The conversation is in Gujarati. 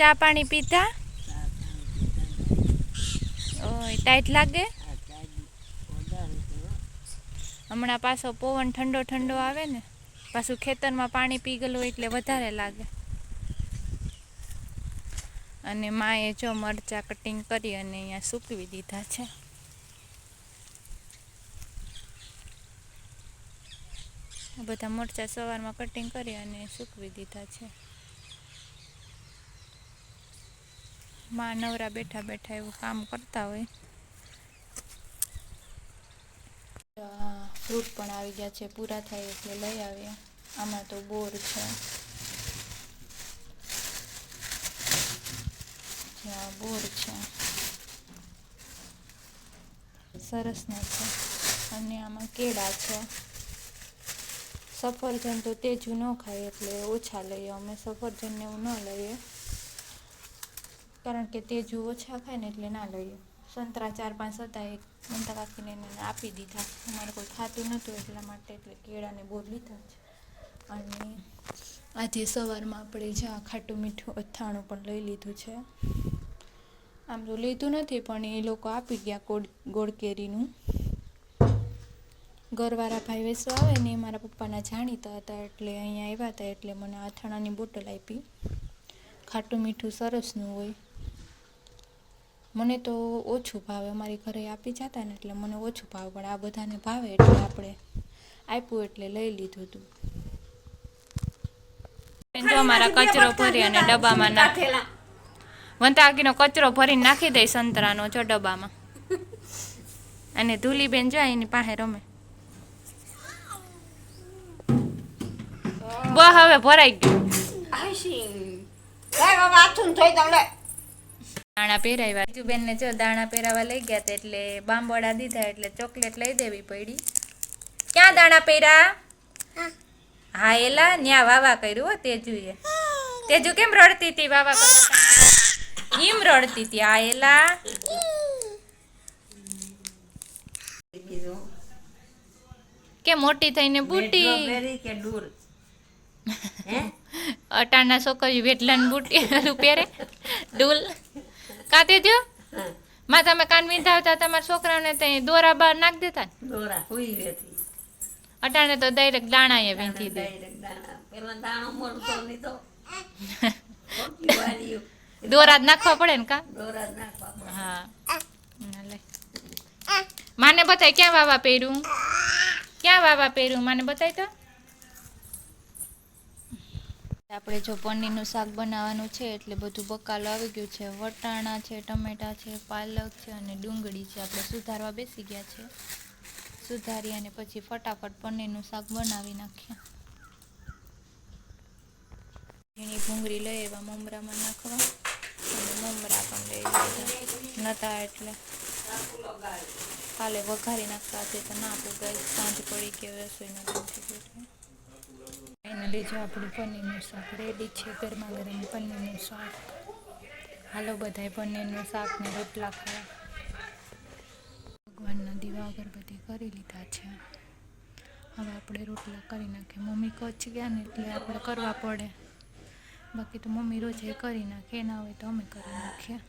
ચા પાણી પીધા? ઓય ટાઈટ લાગે? હમણાં પાછો પવન ઠંડો ઠંડો આવે ને, પાછું ખેતરમાં પાણી પી ગયેલું હોય એટલે વધારે લાગે. અને માએ જો મરચા કટિંગ કરી અને અહીંયા સૂકવી દીધા છે. બધા મરચા સવારમાં કટિંગ કરી અને સૂકવી દીધા છે. માં નવરા બેઠા બેઠા એવું કામ કરતા હોય. ફ્રૂટ પણ આવી ગયા છે, પૂરા થાય એટલે લઈ આવીએ. આમાં તો બોર છે. જ્યાં બોર છે. સરસના છે. અને આમાં કેળા છે. સફરજન તો તેજું ન ખાય એટલે ઓછા લઈએ. અમે સફરજનને એવું ન લઈએ. કારણ કે તેજું ઓછા ખાય ને એટલે ના લઈએ. સંતરા ચાર પાંચ હતા, એક મમતા કાકીને એને આપી દીધા. અમારે કોઈ ખાતું નહોતું એટલા માટે એટલે કેળાને બોર લીધા છે અને આજે સવારમાં આપણે જ્યાં ખાટું મીઠું અથાણું પણ લઈ લીધું છે. આમ તો લીધું નથી, પણ એ લોકો આપી ગયા ગોળ ગોળ કેરીનું ઘરવાળા ભાઈ વેસો આવે ને એ મારા પપ્પાના જાણીતા હતા એટલે અહીંયા આવ્યા હતા એટલે મને અથાણાની બોટલ આપી. ખાટું મીઠું સરસનું હોય. મને તો ઓછું ભાવે. અમારી ઘરે આપી જતા ને એટલે મને ઓછું ભાવે. પણ આ બધાને ભાવે એટલે આપણે આપ્યું એટલે લઈ લીધું હતું જો અમારા કચરો ભરી અને ડબ્બામાં નાખી. વંતાકીનો કચરો ભરીને નાખી દઈ સંતરાનો જો ડબ્બામાં. અને ધૂલીબેન જો એની પાસે રમે. બ હવે ભરાઈ ગયું. દાણા પહેરાવ્યા. બીજું બેનને જો દાણા પહેરાવા લઈ ગયા હતા એટલે બાંબોડા દીધા એટલે ચોકલેટ લઈ દેવી પડી. ક્યાં દાણા પહેરા? હા એલા ન્યા વાવા કર્યું હો તેજુએ. તેજુ કેમ રડતી હતી વાવા હિમ રડતી હતી. આ એલા. કે મોટી થઈને બુટી. કે દૂર હે? અટાણના છોકરી વેટલાન બુટી પહેરે. ડૂલ. કાતે દો માં તમે કાન વિંધાવતા તમારા છોકરાઓને ત્યાં દોરા બહાર નાખ દેતા દોરા હુઈ વેતી અટાણે તો ડાયરેક્ટ દાણા એ વીંધી દે. પેલા દાણો. મળતો નહીં તો. દોરા જ નાખવા પડે ને કા? દોરા જ નાખવા પડે. હા. માને બતાય ક્યાં વાવા પહેર્યું? ક્યાં વાવા પહેર્યું? માને બતાય તો? આપણે જો પનીરનું શાક બનાવવાનું છે, એટલે બધું બકાલો આવી ગયું છે. વટાણા છે, ટમેટા છે, પાલક છે અને ડુંગળી છે. આપણે સુધારવા બેસી ગયા છે. સુધારી અને પછી ફટાફટ પનીરનું શાક બનાવી નાખીએ. ઝીણી ભૂંગળી લઈ એવા મમરામાં નાખવા. અને મમરા પણ લઈ નતા એટલે કાલે વઘારી નાખતા હતી તો ના પુગાય. સાંજ પડી કે રસોઈના કામ થઈ જો આપણું પનીરનું શાક. રેડી છે ગરમા ગરમ પનીરનું શાક. હાલો બધાય પનીરનું શાક ને રોટલા ખાવા. ભગવાનના દીવા અગરબત્તી કરી લીધા છે. હવે આપણે રોટલા કરી નાખીએ. મમ્મી કચ્છ ગયા ને એટલે આપણે કરવા પડે. બાકી તો મમ્મી રોજ એ કરી નાખે ના હોય તો અમે કરી નાખીએ.